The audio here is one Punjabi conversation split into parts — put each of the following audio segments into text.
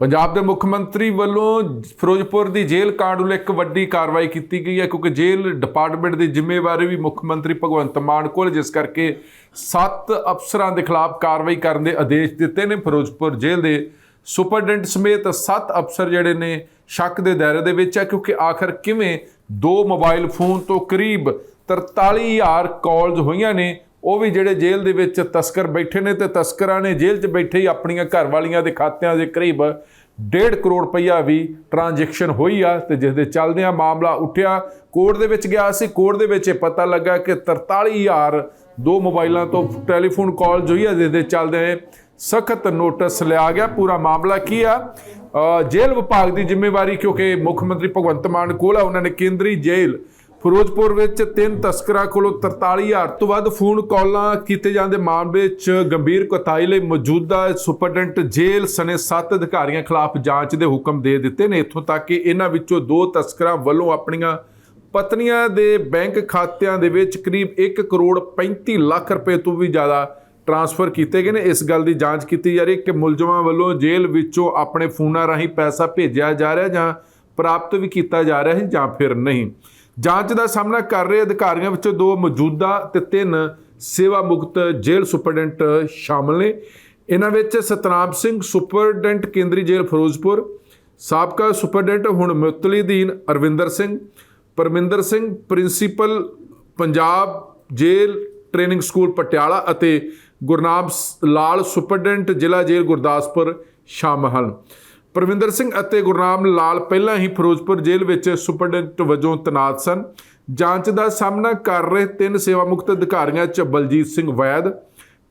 ਪੰਜਾਬ ਦੇ ਮੁੱਖ ਮੰਤਰੀ ਵੱਲੋਂ ਫਿਰੋਜ਼ਪੁਰ ਦੀ ਜੇਲ੍ਹ ਕਾਂਡ ਨੂੰ ਇੱਕ ਵੱਡੀ ਕਾਰਵਾਈ ਕੀਤੀ ਗਈ ਹੈ, ਕਿਉਂਕਿ ਜੇਲ੍ਹ ਡਿਪਾਰਟਮੈਂਟ ਦੀ ਜ਼ਿੰਮੇਵਾਰੀ ਵੀ ਮੁੱਖ ਮੰਤਰੀ ਭਗਵੰਤ ਮਾਨ ਕੋਲ, ਜਿਸ ਕਰਕੇ ਸੱਤ ਅਫਸਰਾਂ ਦੇ ਖਿਲਾਫ ਕਾਰਵਾਈ ਕਰਨ ਦੇ ਆਦੇਸ਼ ਦਿੱਤੇ ਨੇ। ਫਿਰੋਜ਼ਪੁਰ ਜੇਲ੍ਹ ਦੇ ਸੁਪਰਡੈਂਟ ਸਮੇਤ ਸੱਤ ਅਫਸਰ ਜਿਹੜੇ ਨੇ, ਸ਼ੱਕ ਦੇ ਦਾਇਰੇ ਦੇ ਵਿੱਚ ਹੈ, ਕਿਉਂਕਿ ਆਖਰ ਕਿਵੇਂ ਦੋ ਮੋਬਾਈਲ ਫੋਨ ਤੋਂ ਕਰੀਬ 43000 ਕਾਲਸ ਹੋਈਆਂ ਨੇ ਉਹ ਵੀ ਜਿਹੜੇ ਜੇਲ੍ਹ ਦੇ ਵਿੱਚ ਤਸਕਰ ਬੈਠੇ ਨੇ ਤੇ ਤਸਕਰਾਂ ਨੇ ਜੇਲ੍ਹ 'ਚ ਬੈਠੇ ਹੀ ਆਪਣੀਆਂ ਘਰ ਵਾਲੀਆਂ ਦੇ ਖਾਤਿਆਂ ਦੇ ਕਰੀਬ 1.5 ਕਰੋੜ ਰੁਪਈਆ ਵੀ ਟ੍ਰਾਂਜੈਕਸ਼ਨ ਹੋਈ ਆ ਤੇ ਜਿਸ ਦੇ ਚੱਲਦਿਆਂ ਮਾਮਲਾ ਉੱਠਿਆ। ਕੋਰਟ ਦੇ ਵਿੱਚ ਗਿਆ ਸੀ। ਕੋਰਟ ਦੇ ਵਿੱਚ ਇਹ ਪਤਾ ਲੱਗਾ ਕਿ 43000 ਦੋ ਮੋਬਾਈਲਾਂ ਤੋਂ ਟੈਲੀਫੋਨ ਕਾਲਸ ਹੋਈ ਆ, ਜਿਸ ਦੇ ਚੱਲਦੇ ਸਖਤ ਨੋਟਿਸ ਲਿਆ ਗਿਆ। ਪੂਰਾ ਮਾਮਲਾ ਕੀ ਆ? ਜੇਲ੍ਹ ਵਿਭਾਗ ਦੀ ਜ਼ਿੰਮੇਵਾਰੀ ਕਿਉਂਕਿ ਮੁੱਖ ਮੰਤਰੀ ਭਗਵੰਤ ਮਾਨ ਕੋਲ ਆ, ਉਹਨਾਂ ਨੇ ਕੇਂਦਰੀ ਜੇਲ੍ਹ ਫਿਰੋਜ਼ਪੁਰ ਵਿੱਚ ਤਿੰਨ ਤਸਕਰਾਂ ਕੋਲੋਂ 43000 ਤੋਂ ਵੱਧ ਫੋਨ ਕਾਲਾਂ ਕੀਤੇ ਜਾਂਦੇ ਮਾਮਲੇ 'ਚ ਗੰਭੀਰ ਕੁਤਾਈ ਲਈ ਮੌਜੂਦਾ ਸੁਪਰਡੈਂਟ ਜੇਲ੍ਹ ਸਨੇ 7 ਅਧਿਕਾਰੀਆਂ ਖਿਲਾਫ ਜਾਂਚ ਦੇ ਹੁਕਮ ਦੇ ਦਿੱਤੇ ਨੇ। ਇੱਥੋਂ ਤੱਕ ਕਿ ਇਹਨਾਂ ਵਿੱਚੋਂ ਦੋ ਤਸਕਰਾਂ ਵੱਲੋਂ ਆਪਣੀਆਂ ਪਤਨੀਆਂ ਦੇ ਬੈਂਕ ਖਾਤਿਆਂ ਦੇ ਵਿੱਚ ਕਰੀਬ 1 ਕਰੋੜ 35 ਲੱਖ ਰੁਪਏ ਤੋਂ ਵੀ ਜ਼ਿਆਦਾ ਟ੍ਰਾਂਸਫਰ ਕੀਤੇ ਗਏ ਨੇ। ਇਸ ਗੱਲ ਦੀ ਜਾਂਚ ਕੀਤੀ ਜਾ ਰਹੀ ਹੈ ਕਿ ਮੁਲਜ਼ਮਾਂ ਵੱਲੋਂ ਜੇਲ੍ਹ ਵਿੱਚੋਂ ਆਪਣੇ ਫੋਨਾਂ ਰਾਹੀਂ ਪੈਸਾ ਭੇਜਿਆ ਜਾ ਰਿਹਾ ਜਾਂ ਪ੍ਰਾਪਤ ਵੀ ਕੀਤਾ ਜਾ ਰਿਹਾ ਹੈ ਜਾਂ ਫਿਰ ਨਹੀਂ। ਜਾਂਚ ਦਾ ਸਾਹਮਣਾ ਕਰ ਰਹੇ ਅਧਿਕਾਰੀਆਂ ਵਿੱਚੋਂ ਦੋ ਮੌਜੂਦਾ ਤੇ ਤਿੰਨ ਸੇਵਾ ਮੁਕਤ ਜੇਲ੍ਹ ਸੁਪਰਡੈਂਟ ਸ਼ਾਮਲ ਨੇ। ਇਹਨਾਂ ਵਿੱਚ ਸਤਨਾਮ ਸਿੰਘ, ਸੁਪਰਡੈਂਟ ਕੇਂਦਰੀ ਜੇਲ੍ਹ ਫਿਰੋਜ਼ਪੁਰ, ਸਾਬਕਾ ਸੁਪਰਡੈਂਟ ਹੁਣ ਮੁਤਲੀ ਅਧੀਨ Arvinder Singh, Parminder Singh, principal Punjab jail training school Patiala ਅਤੇ ਗੁਰਨਾਮ ਸ- ਲਾਲ ਸੁਪਰਡੈਂਟ ਜ਼ਿਲ੍ਹਾ ਜੇਲ੍ਹ ਗੁਰਦਾਸਪੁਰ ਸ਼ਾਮਲ ਹਨ। ਪ੍ਰਵਿੰਦਰ ਸਿੰਘ ਅਤੇ ਗੁਰਨਾਮ ਲਾਲ ਪਹਿਲਾਂ ਹੀ ਫਿਰੋਜ਼ਪੁਰ ਜੇਲ੍ਹ ਵਿੱਚ ਸੁਪਰਡੈਂਟ ਵਜੋਂ ਤੈਨਾਤ ਸਨ। ਜਾਂਚ ਦਾ ਸਾਹਮਣਾ ਕਰ ਰਹੇ ਤਿੰਨ ਸੇਵਾ ਮੁਕਤ ਅਧਿਕਾਰੀਆਂ 'ਚ ਬਲਜੀਤ ਸਿੰਘ ਵੈਦ,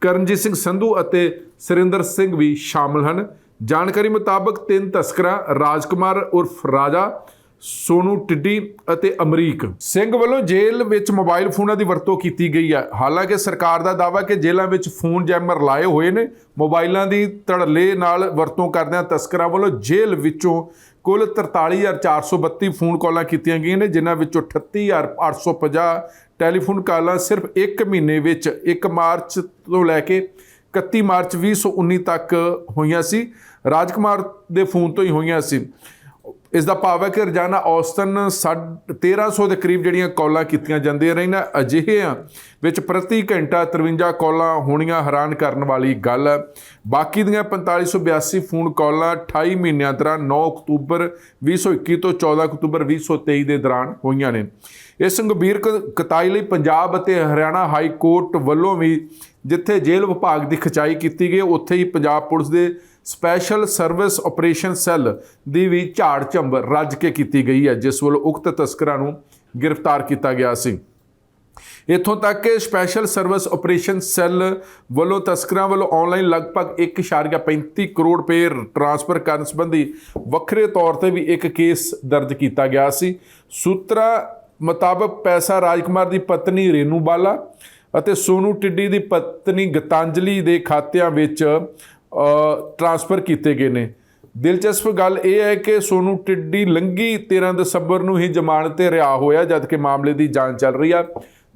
ਕਰਨਜੀਤ ਸਿੰਘ ਸੰਧੂ ਅਤੇ ਸੁਰਿੰਦਰ ਸਿੰਘ ਵੀ ਸ਼ਾਮਲ ਹਨ। ਜਾਣਕਾਰੀ ਮੁਤਾਬਕ ਤਿੰਨ ਤਸਕਰਾਂ ਰਾਜਕੁਮਾਰ ਉਰਫ ਰਾਜਾ ਸੋਨੂ ਟਿੱਡੀ ਅਤੇ ਅਮਰੀਕ। ਸਿੰਘ ਵੱਲੋਂ ਜੇਲ੍ਹ ਵਿੱਚ ਮੋਬਾਈਲ ਫੋਨਾਂ ਦੀ ਵਰਤੋਂ ਕੀਤੀ ਗਈ ਹੈ। ਹਾਲਾਂਕਿ ਸਰਕਾਰ ਦਾ ਦਾਅਵਾ ਕਿ ਜੇਲ੍ਹਾਂ ਵਿੱਚ ਫੋਨ ਜੈਮਰ ਲਾਏ ਹੋਏ ਨੇ। ਮੋਬਾਈਲਾਂ ਦੀ ਧੜੱਲੇ ਨਾਲ ਵਰਤੋਂ ਕਰਦਿਆਂ ਤਸਕਰਾਂ ਵੱਲੋਂ ਜੇਲ੍ਹ ਵਿੱਚੋਂ ਕੁੱਲ 43432 ਫੋਨ ਕਾਲਾਂ ਕੀਤੀਆਂ ਗਈਆਂ ਨੇ, ਜਿਨ੍ਹਾਂ ਵਿੱਚੋਂ 38850 ਟੈਲੀਫੋਨ ਕਾਲਾਂ ਸਿਰਫ 1 ਮਹੀਨੇ ਵਿੱਚ 1 ਮਾਰਚ ਤੋਂ ਲੈ ਕੇ 31 ਮਾਰਚ 2019 ਤੱਕ ਹੋਈਆਂ ਸੀ। ਰਾਜਕੁਮਾਰ ਦੇ ਫੋਨ ਤੋਂ ਹੀ ਹੋਈਆਂ ਸੀ। ਇਸ ਦਾ ਭਾਵ ਹੈ ਕਿ ਰੋਜ਼ਾਨਾ ਔਸਤਨ 1300 ਦੇ ਕਰੀਬ ਜਿਹੜੀਆਂ ਕਾਲਾਂ ਕੀਤੀਆਂ ਜਾਂਦੀਆਂ ਰਹੀਆਂ ਅਜਿਹਿਆਂ ਵਿੱਚ ਪ੍ਰਤੀ ਘੰਟਾ 53 ਕਾਲਾਂ ਹੋਣੀਆਂ ਹੈਰਾਨ ਕਰਨ ਵਾਲੀ ਗੱਲ ਹੈ। ਬਾਕੀ ਦੀਆਂ 4582 ਫੋਨ ਕਾਲਾਂ 28 ਮਹੀਨਿਆਂ ਦੌਰਾਨ 9 ਅਕਤੂਬਰ 2021 ਤੋਂ 14 ਅਕਤੂਬਰ 2023 ਦੇ ਦੌਰਾਨ ਹੋਈਆਂ ਨੇ। ਇਸ ਗੰਭੀਰ ਕ- ਕਤਾਈ ਲਈ ਪੰਜਾਬ ਅਤੇ ਹਰਿਆਣਾ ਹਾਈ ਕੋਰਟ ਵੱਲੋਂ ਵੀ ਜਿੱਥੇ ਜੇਲ੍ਹ ਵਿਭਾਗ ਦੀ ਖਚਾਈ ਕੀਤੀ ਗਈ, ਉੱਥੇ ਹੀ ਪੰਜਾਬ ਪੁਲਿਸ ਦੇ ਸਪੈਸ਼ਲ ਸਰਵਿਸ ਆਪਰੇਸ਼ਨ ਸੈੱਲ ਦੀ ਵੀ ਝਾੜ ਝੰਬਰ ਰੱਜ ਕੇ ਕੀਤੀ ਗਈ ਹੈ, ਜਿਸ ਵੱਲੋਂ ਉਕਤ ਤਸਕਰਾਂ ਨੂੰ ਗ੍ਰਿਫਤਾਰ ਕੀਤਾ ਗਿਆ ਸੀ। ਇੱਥੋਂ ਤੱਕ ਕਿ ਸਪੈਸ਼ਲ ਸਰਵਿਸ ਆਪਰੇਸ਼ਨ ਸੈੱਲ ਵੱਲੋਂ ਤਸਕਰਾਂ ਵੱਲੋਂ ਆਨਲਾਈਨ ਲਗਭਗ 1.35 ਕਰੋੜ ਰੁਪਏ ਟ੍ਰਾਂਸਫਰ ਕਰਨ ਸੰਬੰਧੀ ਵੱਖਰੇ ਤੌਰ ਤੇ ਵੀ ਇੱਕ ਕੇਸ ਦਰਜ ਕੀਤਾ ਗਿਆ ਸੀ। ਸੂਤਰਾਂ ਮੁਤਾਬਕ ਪੈਸਾ ਰਾਜਕੁਮਾਰ ਦੀ ਪਤਨੀ ਰੇਨੂ ਬਾਲਾ ਅਤੇ ਸੋਨੂ ਟਿੱਡੀ ਦੀ ਪਤਨੀ ਗਤਾਂਜਲੀ ਦੇ ਖਾਤਿਆਂ ਵਿੱਚ ਟ੍ਰਾਂਸਫਰ ਕੀਤੇ ਗਏ ਨੇ। ਦਿਲਚਸਪ ਗੱਲ ਇਹ ਹੈ ਕਿ ਸੋਨੂ ਟਿੱਡੀ ਲੰਗੀ 13 ਦਸੰਬਰ ਨੂੰ ਹੀ ਜ਼ਮਾਨਤ ਤੇ ਰਿਹਾ ਹੋਇਆ, ਜਦਕਿ ਮਾਮਲੇ ਦੀ ਜਾਂਚ ਚੱਲ ਰਹੀ ਆ।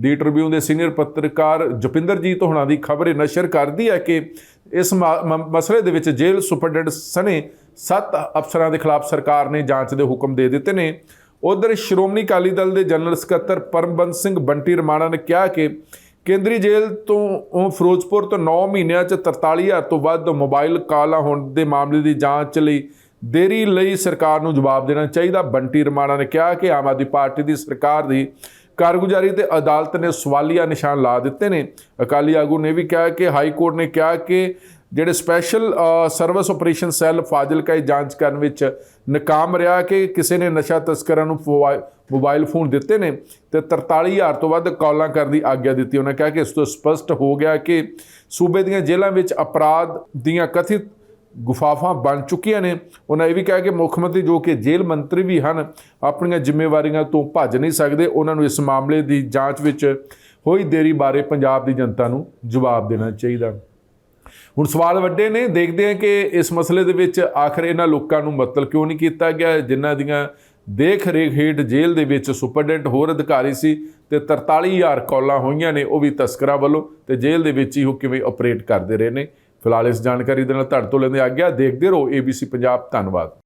ਦੀ ਟ੍ਰਿਬਿਊਨ ਦੇ ਸੀਨੀਅਰ ਪੱਤਰਕਾਰ ਜਪਿੰਦਰਜੀਤ ਹੋਣਾ ਦੀ ਖਬਰ ਇਹ ਨਸ਼ਰ ਕਰਦੀ ਹੈ ਕਿ ਇਸ ਮਾ- ਮਸਲੇ ਦੇ ਵਿੱਚ ਜੇਲ੍ਹ ਸੁਪਰਡੈਂਟ ਸਣੇ ਸੱਤ ਅਫਸਰਾਂ ਦੇ ਖਿਲਾਫ ਸਰਕਾਰ ਨੇ ਜਾਂਚ ਦੇ ਹੁਕਮ ਦੇ ਦਿੱਤੇ ਨੇ। ਉਧਰ ਸ਼੍ਰੋਮਣੀ ਅਕਾਲੀ ਦਲ ਦੇ ਜਨਰਲ ਸਕੱਤਰ ਪਰਮਬੰਦ ਸਿੰਘ ਬੰਟੀ ਰਮਾਣਾ ਨੇ ਕਿਹਾ ਕਿ ਕੇਂਦਰੀ ਜੇਲ੍ਹ ਤੋਂ, ਉਹ ਫਿਰੋਜ਼ਪੁਰ ਤੋਂ 9 ਮਹੀਨਿਆਂ 'ਚ 43000 ਤੋਂ ਵੱਧ ਮੋਬਾਈਲ ਕਾਲਾਂ ਹੋਣ ਦੇ ਮਾਮਲੇ ਦੀ ਜਾਂਚ ਲਈ ਦੇਰੀ ਲਈ ਸਰਕਾਰ ਨੂੰ ਜਵਾਬ ਦੇਣਾ ਚਾਹੀਦਾ। ਬੰਟੀ ਰਮਾਣਾ ਨੇ ਕਿਹਾ ਕਿ ਆਮ ਆਦਮੀ ਪਾਰਟੀ ਦੀ ਸਰਕਾਰ ਦੀ ਕਾਰਗੁਜ਼ਾਰੀ ਤੇ ਅਦਾਲਤ ਨੇ ਸਵਾਲੀਆ ਨਿਸ਼ਾਨ ਲਾ ਦਿੱਤੇ ਨੇ। ਅਕਾਲੀ ਆਗੂ ਨੇ ਵੀ ਕਿਹਾ ਕਿ ਹਾਈ ਕੋਰਟ ਨੇ ਕਿਹਾ ਕਿ ਜਿਹੜੇ special service operation cell Fazilka ਦੀ ਜਾਂਚ ਕਰਨ ਵਿੱਚ ਨਾਕਾਮ ਰਿਹਾ ਕਿ ਕਿਸੇ ਨੇ ਨਸ਼ਾ ਤਸਕਰਾਂ ਨੂੰ ਫੋਵਾ- ਮੋਬਾਈਲ ਫੋਨ ਦਿੱਤੇ ਨੇ ਤੇ 43000 ਤੋਂ ਵੱਧ ਕਾਲਾਂ ਕਰਨ ਦੀ ਆਗਿਆ ਦਿੱਤੀ। ਉਹਨਾਂ ਕਿਹਾ ਕਿ ਇਸ ਤੋਂ ਸਪਸ਼ਟ ਹੋ ਗਿਆ ਕਿ ਸੂਬੇ ਦੀਆਂ ਜੇਲ੍ਹਾਂ ਵਿੱਚ ਅਪਰਾਧ ਦੀਆਂ ਕਥਿਤ ਗੁਫਾਫਾਂ ਬਣ ਚੁੱਕੀਆਂ ਨੇ। ਉਹਨਾਂ ਇਹ ਵੀ ਕਿਹਾ ਕਿ ਮੁੱਖ ਮੰਤਰੀ ਜੋ ਕਿ ਜੇਲ੍ਹ ਮੰਤਰੀ ਵੀ ਹਨ, ਆਪਣੀਆਂ ਜ਼ਿੰਮੇਵਾਰੀਆਂ ਤੋਂ ਭੱਜ ਨਹੀਂ ਸਕਦੇ। ਉਹਨਾਂ ਨੂੰ ਇਸ ਮਾਮਲੇ ਦੀ ਜਾਂਚ ਵਿੱਚ ਹੋਈ ਦੇਰੀ ਬਾਰੇ ਪੰਜਾਬ ਦੀ ਜਨਤਾ ਨੂੰ ਜਵਾਬ ਦੇਣਾ ਚਾਹੀਦਾ। ਹੁਣ ਸਵਾਲ ਵੱਡੇ ਨੇ। ਦੇਖਦੇ ਹਾਂ ਕਿ ਇਸ ਮਸਲੇ ਦੇ ਵਿੱਚ ਆਖਰ ਇਹਨਾਂ ਲੋਕਾਂ ਨੂੰ ਮਤਲਬ ਕਿਉਂ ਨਹੀਂ ਕੀਤਾ ਗਿਆ? ਜਿਨ੍ਹਾਂ ਦੀਆਂ ਦੇਖ ਰੇਖ ਹੇਠ ਜੇਲ੍ਹ ਦੇ ਵਿੱਚ ਸੁਪਰਡੈਂਟ ਹੋਰ ਅਧਿਕਾਰੀ ਸੀ ਤੇ 43000 ਕਾਲਾਂ ਹੋਈਆਂ ਨੇ, ਉਹ ਵੀ ਤਸਕਰਾਂ ਵੱਲੋਂ ਤੇ ਜੇਲ੍ਹ ਦੇ ਵਿੱਚ ਹੀ ਉਹ ਕਿਵੇਂ ਆਪਰੇਟ ਕਰਦੇ ਰਹੇ ਨੇ। ਫਿਲਹਾਲ ਇਸ ਜਾਣਕਾਰੀ ਦੇ ਨਾਲ ਤੁਹਾਡੇ ਤੋਂ ਲੈਂਦੇ ਆ ਗਿਆ ਦੇਖਦੇ ਰਹੋ ABC ਪੰਜਾਬ, ਧੰਨਵਾਦ।